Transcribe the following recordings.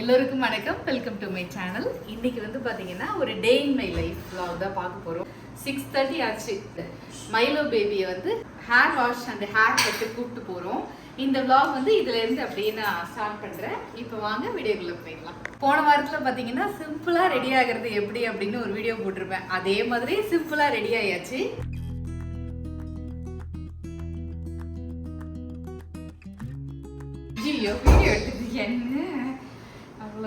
எல்லோருக்கும் வணக்கம். Welcome to my channel இன்னைக்கு வந்து பார்த்தீங்கன்னா ஒரு day in my life vlog தான் பார்க்க போகிறோம் சிக்ஸ் தேர்ட்டி ஆச்சு. மைலோ பேபியை வந்து hair wash and hair cut கூப்பிட்டு போகிறோம் இந்த vlog வந்து இதுல இருந்து அப்படியே நான் ஸ்டார்ட் பண்றேன். இப்போ வாங்க வீடியோக்குள்ளே போயிடலாம். போன வாரத்துல பார்த்தீங்கன்னா சிம்பிளா ரெடி ஆகிறது எப்படி அப்படின்னு ஒரு வீடியோ போட்டிருப்பேன். அதே மாதிரி சிம்பிளா ரெடி ஆயாச்சு. ஐயோ வீடியோ எடுத்துட்டு என்ன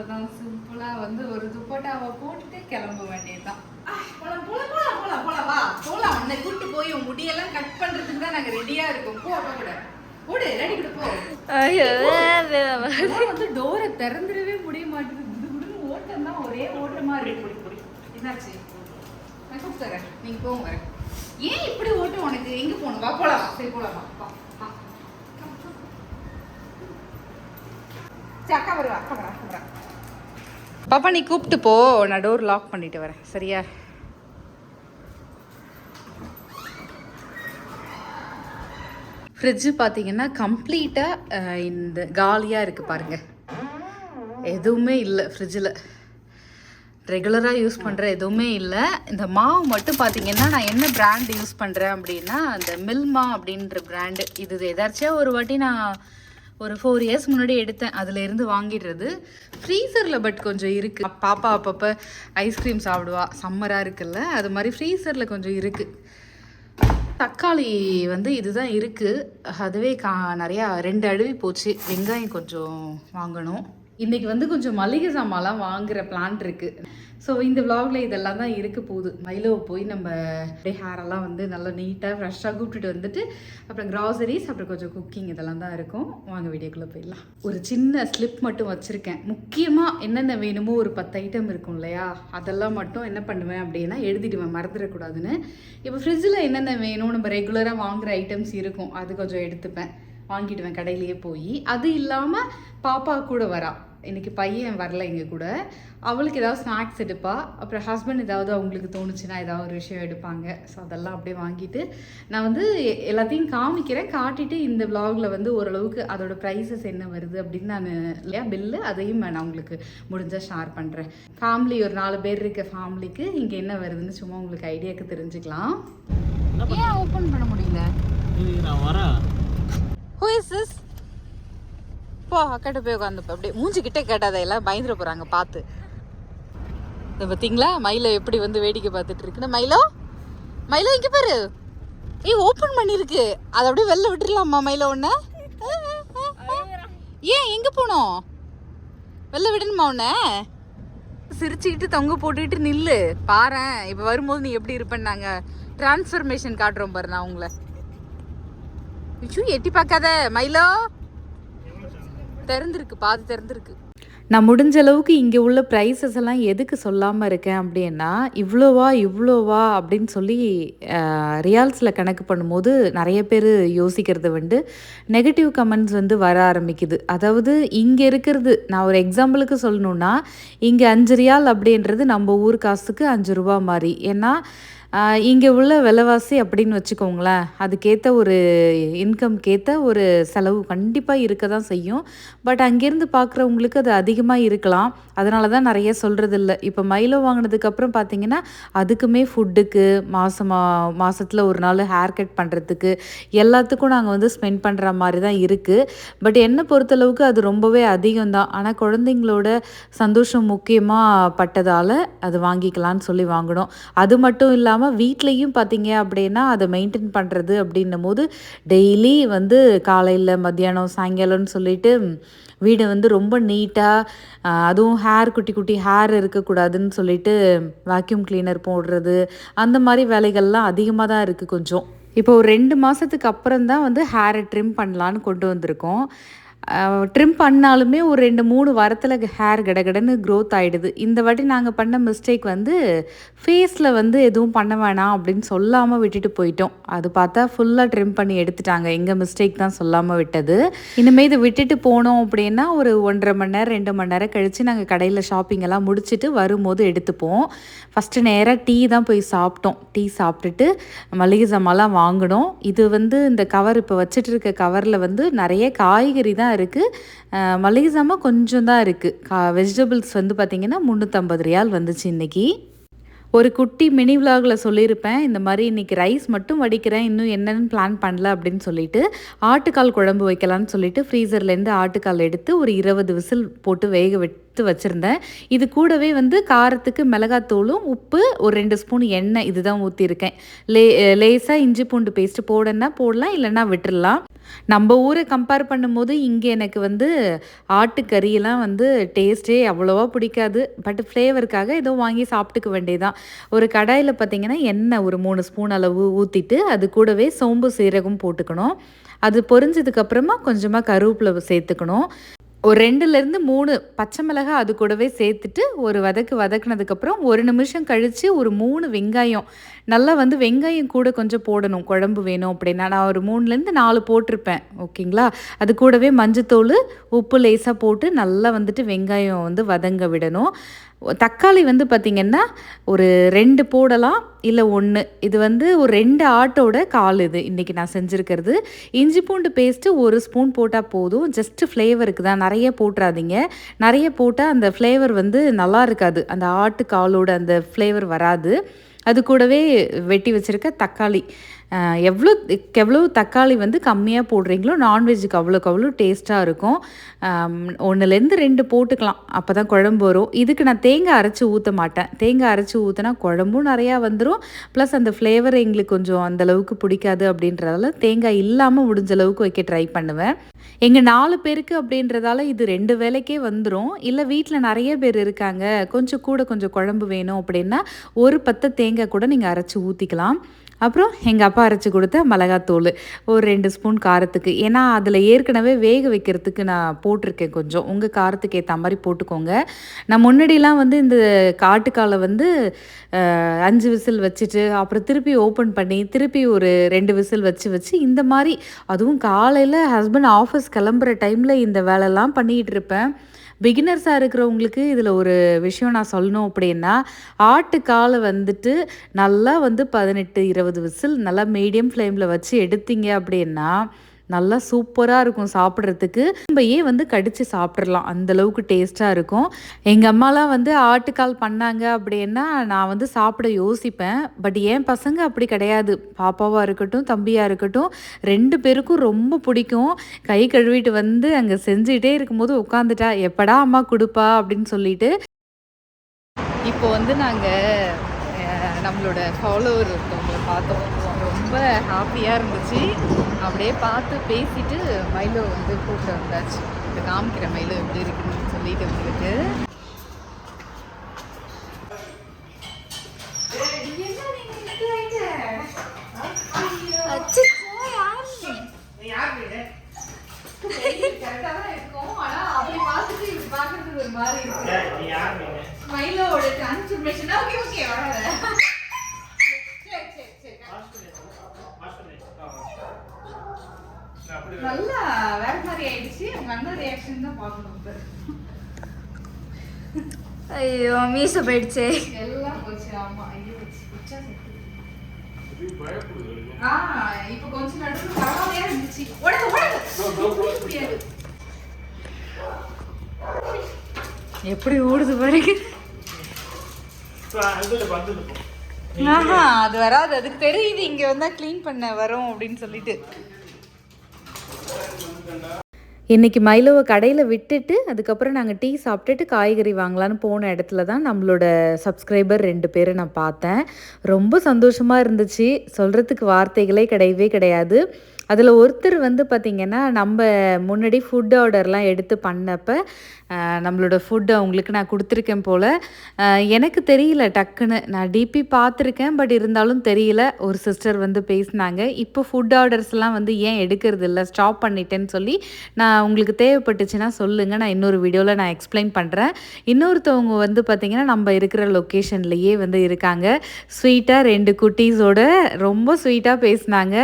அவ்வளோதான் சிம்பிளாக வந்து ஒரு துப்பட்டாவை போட்டுட்டு கிளம்ப வேண்டியதுதான். ஆ, போலாம் போலாம் போலாம் போலாம் போலாம் வா. போலாம். உன்னை கூட்டு போய் உன் முடியெல்லாம் கட் பண்றதுக்கு தான் நாங்க ரெடியா இருக்கோம். போ கூட. ஓடு ரெடி கூட போ. இதெல்லாம் வந்து டோரை திறந்துடவே முடிய மாட்டேங்குது குடு குடுன்னு ஓட்டம் தான் ஒரே ஓட்டமா இருக்கு. புடி புடி என்னாச்சு? நான் கூப்பிட்டுறேன் நீங்க போங்க வரேன். ஏன் இப்படி ஓட்டம் உனக்கு? எங்க போகணும்? வா போலாம் வா. சரி போலாம்? அக்கா வருவா அக்கா வரா வரா பாப்பா நீ கூப்பிட்டு போ. நான் டோர் லாக் பண்ணிட்டு வரேன். சரியா? ஃப்ரிட்ஜு பார்த்தீங்கன்னா கம்ப்ளீட்டாக இந்த காலியாக இருக்குது பாருங்க. எதுவுமே இல்லை ஃப்ரிட்ஜில் ரெகுலராக யூஸ் பண்ணுற எதுவுமே இல்லை. இந்த மாவு மட்டும் பார்த்தீங்கன்னா நான் என்ன பிராண்ட் யூஸ் பண்ணுறேன் அப்படின்னா அந்த மில்மா அப்படின்ற பிராண்டு இது எதாச்சும் ஒரு வாட்டி நான் ஒரு ஃபோர் இயர்ஸ் முன்னாடி எடுத்தேன். அதுலேருந்து வாங்கிடுறது. ஃப்ரீசரில் பட் கொஞ்சம் இருக்குது பாப்பா அப்பப்போ ஐஸ்கிரீம் சாப்பிடுவா. சம்மராக இருக்குல்ல அது மாதிரி ஃப்ரீசரில் கொஞ்சம் இருக்குது தக்காளி வந்து இதுதான் இருக்குது அதுவே கா நிறையா ரெண்டு அழுவி போச்சு. வெங்காயம் கொஞ்சம் வாங்கணும். இன்றைக்கி வந்து கொஞ்சம் மளிகை சாமான்லாம் வாங்குற பிளான் இருக்குது ஸோ இந்த vlogல இதெல்லாம் தான் இருக்க போகுது. மயிலோ போய் நம்ம அப்படியே ஹேரெல்லாம் வந்து நல்லா நீட்டாக ஃப்ரெஷ்ஷாக கூப்பிட்டுட்டு வந்துட்டு அப்புறம் கிராசரிஸ் அப்புறம் கொஞ்சம் குக்கிங் இதெல்லாம் தான் இருக்கும். வாங்க வீடியோக்குள்ளே போயிடலாம். ஒரு சின்ன ஸ்லிப் மட்டும் வச்சுருக்கேன். முக்கியமாக என்னென்ன வேணுமோ ஒரு பத்து ஐட்டம் இருக்கும் இல்லையா? அதெல்லாம் மட்டும் என்ன பண்ணுவேன் அப்படின்னா எழுதிடுவேன் மறந்துடக்கூடாதுன்னு. இப்போ ஃப்ரிட்ஜில் என்னென்ன வேணும் நம்ம ரெகுலராக வாங்குகிற ஐட்டம்ஸ் இருக்கும். அது கொஞ்சம் எடுத்துப்பேன். வாங்கிடுவேன் கடையிலேயே போய். அது இல்லாமல் பாப்பா கூட வரா. இன்னைக்கு பையன் வரல எங்க கூட. அவளுக்கு ஏதாவது ஸ்நாக்ஸ் எடுப்பா. அப்புறம் ஹஸ்பண்ட் ஏதாவது அவங்களுக்கு தோணுச்சுன்னா ஏதாவது ஒரு விஷயம் எடுப்பாங்க. ஸோ அதெல்லாம் அப்படியே வாங்கிட்டு நான் வந்து எல்லாத்தையும் காமிக்கிறேன். காட்டிட்டு இந்த vlogல வந்து ஓரளவுக்கு அதோட ப்ரைஸஸ் என்ன வருது அப்படின்னு நான் இல்லையா பில்லு அதையும் நான் உங்களுக்கு முடிஞ்சால் ஷேர் பண்ணுறேன் ஃபேமிலி ஒரு நாலு பேர் இருக்க ஃபேமிலிக்கு இங்கே என்ன வருதுன்னு சும்மா உங்களுக்கு ஐடியாக்கு தெரிஞ்சுக்கலாம். ஏன் ஓப்பன் பண்ண முடியல? நான் வரேன். ஹூ இஸ் இஸ் போ அக்காட்ட போய் உட்காந்துப்ப அப்படியே மூஞ்சிக்கிட்டே கேட்டாத எல்லாம் பயந்துட போகிறாங்க பார்த்து. இதை பார்த்தீங்களா? மயிலை எப்படி வந்து வேடிக்கை பார்த்துட்டு இருக்குன்னு. மயிலோ? மயிலோ இங்கே பாரு. ஏய் ஓப்பன் பண்ணிருக்கு அதை அப்படியே வெளில விட்டுடலாமா மயிலோ ஒன்று ஏன் எங்கே போனோம்? வெளில விடணுமா உன்ன? சிரிச்சுக்கிட்டு தொங்க போட்டுக்கிட்டு நில்லு. பாரேன். இப்போ வரும்போது நீ எப்படி இருப்பேன்னாங்க. டிரான்ஸ்ஃபர்மேஷன் காட்டுறோம் பாரு நான் உங்களை. ஐயோ எட்டி பார்க்காத மயிலோ. திறந்துருக்கு பாதி திறந்திருக்கு. நான் முடிஞ்ச அளவுக்கு இங்கே உள்ள ப்ரைஸஸ் எல்லாம் எதுக்கு சொல்லாமல் இருக்கேன் அப்படின்னா இவ்வளோவா இவ்வளோவா அப்படின்னு சொல்லி ரியால்ஸில் கணக்கு பண்ணும்போது நிறைய பேர் யோசிக்கிறது வந்து நெகட்டிவ் கமெண்ட்ஸ் வந்து வர ஆரம்பிக்குது. அதாவது இங்கே இருக்கிறது நான் ஒரு எக்ஸாம்பிளுக்கு சொல்லணுன்னா இங்கே அஞ்சு ரியால் அப்படின்றது நம்ம ஊர் காசுக்கு அஞ்சு ரூபா மாதிரி. ஏன்னா இங்கே உள்ள விலைவாசி அப்படின்னு வச்சுக்கோங்களேன் அதுக்கேற்ற ஒரு இன்கம்க்கேற்ற ஒரு செலவு கண்டிப்பாக இருக்க தான் செய்யும். பட் அங்கேருந்து பார்க்குறவங்களுக்கு அது அதிகமாக இருக்கலாம். அதனால தான் நிறைய சொல்கிறது இல்லை இப்போ மைலோ வாங்கினதுக்கப்புறம் பார்த்தீங்கன்னா அதுக்குமே ஃபுட்டுக்கு மாதமா மாதத்தில் ஒரு நாள் ஹேர் கட் பண்ணுறதுக்கு எல்லாத்துக்கும் நாங்கள் வந்து ஸ்பெண்ட் பண்ணுற மாதிரி தான் இருக்குது பட் என்னை பொறுத்தளவுக்கு அது ரொம்பவே அதிகம் தான் ஆனால் குழந்தைங்களோட சந்தோஷம் முக்கியமாக பட்டதால் அது வாங்கிக்கலான்னு சொல்லி வாங்கினோம். அது மட்டும் இல்லாமல் வீட்லேயும் பார்த்தீங்க அப்படின்னா அதை மெயின்டைன் பண்ணுறது அப்படின்னும் போது டெய்லி வந்து காலையில் மத்தியானம் சாயங்காலம்னு சொல்லிட்டு வீடை வந்து ரொம்ப நீட்டாக அதுவும் ஹேர் குட்டி குட்டி ஹேர் இருக்கக்கூடாதுன்னு சொல்லிட்டு வாக்யூம் கிளீனர் போடுறது அந்த மாதிரி வேலைகள்லாம் அதிகமாக தான் இருக்குது கொஞ்சம். இப்போ ஒரு ரெண்டு மாதத்துக்கு அப்புறம் தான் வந்து ஹேரை ட்ரிம் பண்ணலான்னு கொண்டு வந்திருக்கோம். ட்ரிம் பண்ணாலுமே ஒரு ரெண்டு மூணு வாரத்தில் ஹேர் கடகடன்னு க்ரோத் ஆகிடுது இந்த வாட்டி நாங்கள் பண்ண மிஸ்டேக் வந்து ஃபேஸில் வந்து எதுவும் பண்ண வேணாம் அப்படின்னு சொல்லாமல் விட்டுட்டு போயிட்டோம். அது பார்த்தா ஃபுல்லாக ட்ரிம் பண்ணி எடுத்துட்டாங்க. எங்கள் மிஸ்டேக் தான் சொல்லாமல் விட்டது. இனிமேல் இது விட்டுட்டு போனோம் அப்படின்னா ஒரு ஒன்றரை மணி நேரம் ரெண்டு மணி நேரம் கழித்து நாங்கள் கடையில் ஷாப்பிங் எல்லாம் முடிச்சுட்டு வரும்போது எடுத்துப்போம். ஃபஸ்ட்டு நேராக டீ தான் போய் சாப்பிட்டோம். டீ சாப்பிட்டுட்டு மளிகை சாமான்லாம் வாங்கினோம். இது வந்து இந்த கவர் இப்போ வச்சுட்டு இருக்க கவரில் வந்து நிறைய காய்கறி தான் தான் இருக்குது மளிகை சாமான் கொஞ்சம் தான் இருக்குது கா வெஜிடபிள்ஸ் வந்து பார்த்திங்கன்னா முந்நூற்றம்பது ரியால் வந்துச்சு இன்றைக்கி ஒரு குட்டி மினி விலாகில் சொல்லியிருப்பேன். இந்த மாதிரி இன்றைக்கி ரைஸ் மட்டும் வடிக்கிறேன். இன்னும் என்னென்னு பிளான் பண்ணல அப்படின்னு சொல்லிட்டு ஆட்டுக்கால் குழம்பு வைக்கலான்னு சொல்லிட்டு ஃப்ரீசர்லேருந்து ஆட்டுக்கால் எடுத்து ஒரு இருபது விசில் போட்டு வேக விட்டு வச்சுருந்தேன். இது கூடவே வந்து காரத்துக்கு மிளகாத்தூளும் உப்பு ஒரு ரெண்டு ஸ்பூன் எண்ணெய் இதுதான் ஊற்றிருக்கேன் லே லேசாக இஞ்சி பூண்டு பேஸ்ட்டு போடணுன்னா போடலாம் இல்லைன்னா விட்டுடலாம் நம்ம ஊரை கம்பேர் பண்ணும்போது இங்கே எனக்கு வந்து ஆட்டுக்கறியெல்லாம் வந்து டேஸ்ட்டே அவ்வளோவா பிடிக்காது. பட் ஃப்ளேவருக்காக ஏதோ வாங்கி சாப்பிட்டுக்க வேண்டியதான் ஒரு கடாயில் பார்த்திங்கன்னா எண்ணெய் ஒரு மூணு ஸ்பூன் அளவு ஊற்றிட்டு அது கூடவே சோம்பு சீரகம் போட்டுக்கணும். அது பொரிஞ்சதுக்கப்புறமா கொஞ்சமாக கருவேப்பிலை சேர்த்துக்கணும். ஒரு ரெண்டுலேருந்து மூணு பச்சை மிளகாய் அது கூடவே சேர்த்துட்டு ஒரு வதக்கு வதக்குனதுக்கப்புறம் ஒரு நிமிஷம் கழித்து ஒரு மூணு வெங்காயம். நல்லா வந்து வெங்காயம் கூட கொஞ்சம் போடணும். குழம்பு வேணும் அப்படின்னா. நான் ஒரு மூணுலேருந்து நாலு போட்டிருப்பேன். ஓகேங்களா? அது கூடவே மஞ்சத்தூள் உப்பு லேசாக போட்டு நல்லா வந்துட்டு வெங்காயம் வந்து வதங்க விடணும். தக்காளி வந்து பார்த்திங்கன்னா ஒரு ரெண்டு போடலாம் இல்லை ஒன்று இது வந்து ஒரு ரெண்டு ஆட்டோட கால் இது இன்றைக்கி நான் செஞ்சுருக்கிறது. இஞ்சி பூண்டு பேஸ்ட்டு ஒரு ஸ்பூன் போட்டால் போதும். ஜஸ்ட்டு ஃப்ளேவருக்கு தான். நிறைய போட்டுறாதீங்க. நிறைய போட்டால் அந்த ஃப்ளேவர் வந்து நல்லா இருக்காது. அந்த ஆட்டு காலோட அந்த ஃப்ளேவர் வராது. அது கூடவே வெட்டி வச்சுருக்க தக்காளி. எவ்வளோ எவ்வளோ தக்காளி வந்து கம்மியாக போடுறீங்களோ நான்வெஜ்ஜுக்கு அவ்வளோக்கு அவ்வளோ டேஸ்ட்டாக இருக்கும். ஒன்றுலேருந்து ரெண்டு போட்டுக்கலாம். அப்போ தான் குழம்பு வரும். இதுக்கு நான் தேங்காய் அரைச்சி ஊற்ற மாட்டேன். தேங்காய் அரைச்சி ஊற்றினா குழம்பும் நிறையா வந்துடும் ப்ளஸ் அந்த ஃப்ளேவர் எங்களுக்கு கொஞ்சம் அந்தளவுக்கு பிடிக்காது அப்படின்றதால தேங்காய் இல்லாமல் முடிஞ்ச அளவுக்கு வைக்க ட்ரை பண்ணுவேன். எங்கள் நாலு பேருக்கு அப்படின்றதால இது ரெண்டு வேலைக்கே வந்துடும் இல்லை வீட்டில் நிறைய பேர் இருக்காங்க. கொஞ்சம் கூட கொஞ்சம் குழம்பு வேணும் அப்படின்னா ஒரு பத்து தேங்காய் கூட நீங்கள் அரைச்சி ஊற்றிக்கலாம் அப்புறம் எங்கள் அப்பா அரைச்சி கொடுத்த மிளகாத்தூள் ஒரு ரெண்டு ஸ்பூன் காரத்துக்கு. ஏன்னா அதில் ஏற்கனவே வேக வைக்கிறதுக்கு நான் போட்டிருக்கேன் கொஞ்சம். உங்கள் காரத்துக்கு ஏற்ற மாதிரி போட்டுக்கோங்க. நான் முன்னாடிலாம் வந்து இந்த காட்டுக்காலை வந்து அஞ்சு விசில் வச்சுட்டு அப்புறம் திருப்பி ஓப்பன் பண்ணி திருப்பி ஒரு ரெண்டு விசில் வச்சு வச்சு இந்த மாதிரி அதுவும் காலையில் ஹஸ்பண்ட் ஆஃபீஸ் கிளம்புற டைமில் இந்த வேலைலாம் பண்ணிகிட்டு இருப்பேன். பிகினர்ஸாக இருக்கிறவங்களுக்கு இதில் ஒரு விஷயம் நான் சொல்லணும் அப்படின்னா ஆட்டுக்காலை வந்துட்டு நல்லா வந்து பதினெட்டு இருபது விசில் நல்லா மீடியம் ஃப்ளேமில் வச்சு எடுத்தீங்க அப்படின்னா நல்லா சூப்பராக இருக்கும் சாப்பிட்றதுக்கு. நம்மயே வந்து கடித்து சாப்பிட்றலாம். அந்தளவுக்கு டேஸ்ட்டாக இருக்கும். எங்கள் அம்மாலாம் வந்து ஆட்டுக்கால் பண்ணாங்க அப்படின்னா நான் வந்து சாப்பிட யோசிப்பேன். பட் என் பசங்க அப்படி கிடையாது. பாப்பாவாக இருக்கட்டும் தம்பியாக இருக்கட்டும் ரெண்டு பேருக்கும் ரொம்ப பிடிக்கும். கை கழுவிட்டு வந்து அங்கே செஞ்சுட்டே இருக்கும்போது உட்காந்துட்டா எப்படா அம்மா கொடுப்பா? அப்படின்னு சொல்லிட்டு. இப்போ வந்து நாங்கள் நம்மளோட ஃபாலோவர் இருக்கவங்களை பார்த்தோம். ரொம்ப ஹாப்பியாக இருந்துச்சு. அப்படியே பார்த்து பேசிட்டு மயிலோ வந்து கூப்பிட்டு வந்தாச்சு. இப்போ காமிக்கிற மயிலோ எப்படி இருக்குன்னு சொல்லிட்டு உங்களுக்கு. ஐயோ மீச போயிடுச்சே. எல்லாம் போச்சு ஆமா. ஐயோ உச்சா ஆ இப்போ கொஞ்சம் நடுவில் பரவாயில்லையா இருந்துச்சு. உடனே உடனே எப்படி ஓடுது பாருங்க. ஆஹா அது வராது. அதுக்கு தெரியுது இங்க வந்தா க்ளீன் பண்ண வரும் அப்படின்னு சொல்லிட்டு. இன்றைக்கி மைலோவை கடையில் விட்டுட்டு அதுக்கப்புறம் நாங்கள் டீ சாப்பிட்டுட்டு காய்கறி வாங்கலான்னு போன இடத்துல தான் நம்மளோட சப்ஸ்கிரைபர் ரெண்டு பேரை நான் பார்த்தேன். ரொம்ப சந்தோஷமாக இருந்துச்சு. சொல்கிறதுக்கு வார்த்தைகளே கிடையவே கிடையாது. அதில் ஒருத்தர் வந்து பார்த்திங்கன்னா நம்ம முன்னாடி ஃபுட் ஆர்டர்லாம் எடுத்து பண்ணப்போ நம்மளோட ஃபுட்டு அவங்களுக்கு நான் கொடுத்துருக்கேன் போல். எனக்கு தெரியல டக்குன்னு. நான் டிபி பார்த்துருக்கேன் பட் இருந்தாலும் தெரியல. ஒரு சிஸ்டர் வந்து பேசினாங்க. இப்போ ஃபுட் ஆர்டர்ஸ்லாம் வந்து ஏன் எடுக்கிறது இல்லை ஸ்டாப் பண்ணிட்டேன்னு சொல்லி நான் உங்களுக்கு தேவைப்பட்டுச்சுன்னா சொல்லுங்கள் நான் இன்னொரு வீடியோவில் நான் எக்ஸ்பிளைன் பண்ணுறேன் இன்னொருத்தவங்க வந்து பார்த்திங்கன்னா நம்ம இருக்கிற லொக்கேஷன்லேயே வந்து இருக்காங்க. ஸ்வீட்டாக ரெண்டு குட்டீஸோட ரொம்ப ஸ்வீட்டாக பேசினாங்க.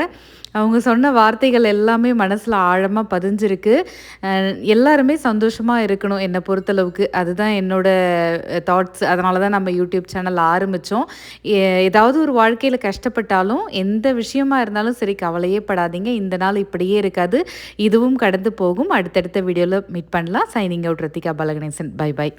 அவங்க சொன்ன வார்த்தைகள் எல்லாமே மனசில் ஆழமாக பதிஞ்சிருக்கு. எல்லாருமே சந்தோஷமாக இருக்கணும் என்னை பொறுத்தளவுக்கு. அதுதான் என்னோட தாட்ஸ் அதனால தான் நம்ம யூடியூப் சேனல் ஆரம்பித்தோம் ஏதாவது ஒரு வாழ்க்கையில் கஷ்டப்பட்டாலும் எந்த விஷயமா இருந்தாலும் சரி கவலையே படாதீங்க. இந்த நாள் இப்படியே இருக்காது. இதுவும் கடந்து போகும். அடுத்தடுத்த வீடியோவில் மீட் பண்ணலாம். Signing out Rathika Balaganesan. Bye bye.